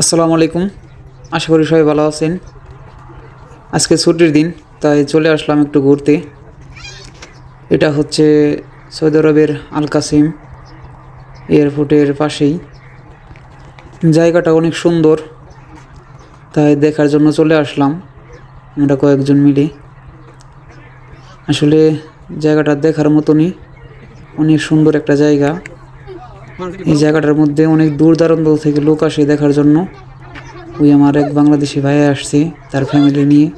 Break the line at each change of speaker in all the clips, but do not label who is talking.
আসসালামু আলাইকুম। আশা করি সবাই ভালো আছেন। আজকে ছুটির দিন, তাই চলে আসলাম একটু ঘুরতে। এটা হচ্ছে সৌদি আরবের আল কাসিম এয়ারপোর্টের পাশেই। জায়গাটা অনেক সুন্দর, তাই দেখার জন্য চলে আসলাম আমরা কয়েকজন মিলে। আসলে জায়গাটা দেখার মতনই, অনেক সুন্দর একটা জায়গা। এই জায়গাটার মধ্যে অনেক দূর দূরান্ত থেকে লোক আসে দেখার জন্য। ওই আমার এক বাংলাদেশি ভাই আসছে, তার ফ্যামিলি নিয়ে।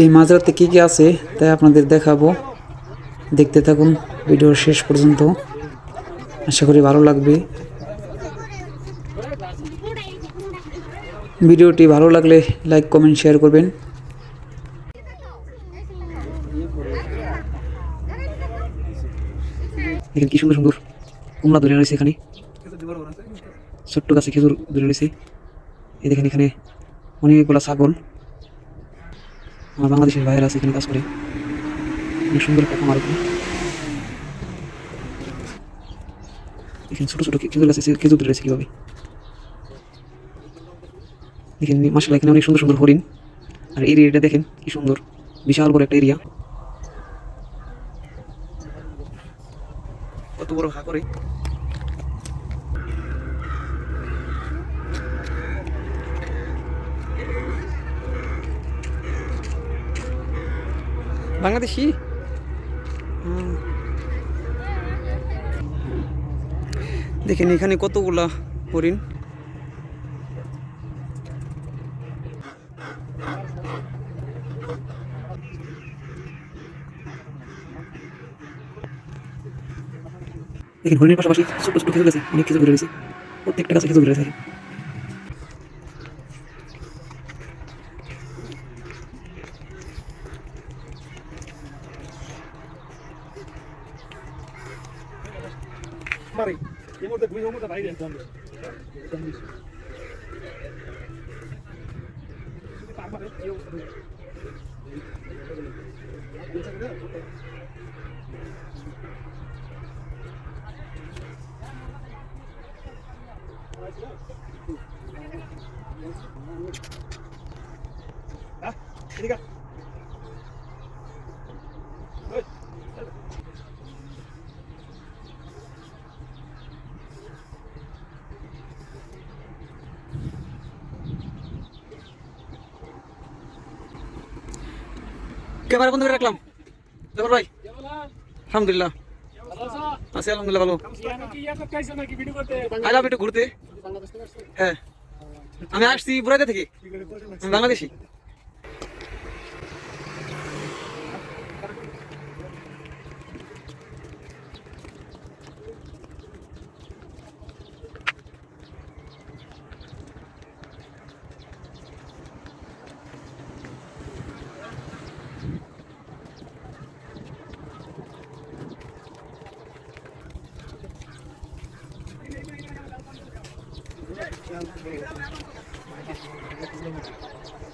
এই মাঝরাতে কী কী আছে, তাই আপনাদের দেখাবো। দেখতে থাকুন ভিডিওর শেষ পর্যন্ত। আশা করি ভালো লাগবে। ভিডিওটি ভালো লাগলে লাইক কমেন্ট শেয়ার করবেন। কি সুন্দর সুন্দর কমলা ধরে রয়েছে এখানে। ছোট্ট গাছে খেজুর ধরে রয়েছে। এই দেখেন এখানে অনেকগুলো ছাগল। আমার বাংলাদেশের বাইরে আছে এখানে কাজ করে। অনেক সুন্দর একটা খামার এখানে। দেখেন ছোট ছোট খেজুর গাছে খেজুর ধরে রয়েছে কীভাবে। দেখেন মাসাল এখানে অনেক সুন্দর সুন্দর হরিণ। আর এরিয়াটা দেখেন কি সুন্দর। বিশাল বড় একটা এরিয়া। কত বড় হা করে। বাংলাদেশি। দেখেন এখানে কতগুলা হরিণ। দেখেন হরিণের পাশাপাশি ছোট ছোট খেজুর গাছে অনেক খেজুর ধরে রয়েছে প্রত্যেকটা গাছে খেজুর ধরে থাকে
Mari, এই মুহূর্তে দুই এদিকে ওই
ক্যামেরা বন্ধ করে রাখলাম দেখো ভাই আলহামদুলিল্লাহ আছি আলহামদুলিল্লাহ ভালো আইলাম একটু ঘুরতে হ্যাঁ আমি আসছি বুড়াইতে থেকে। আমি বাংলাদেশি। Thank you.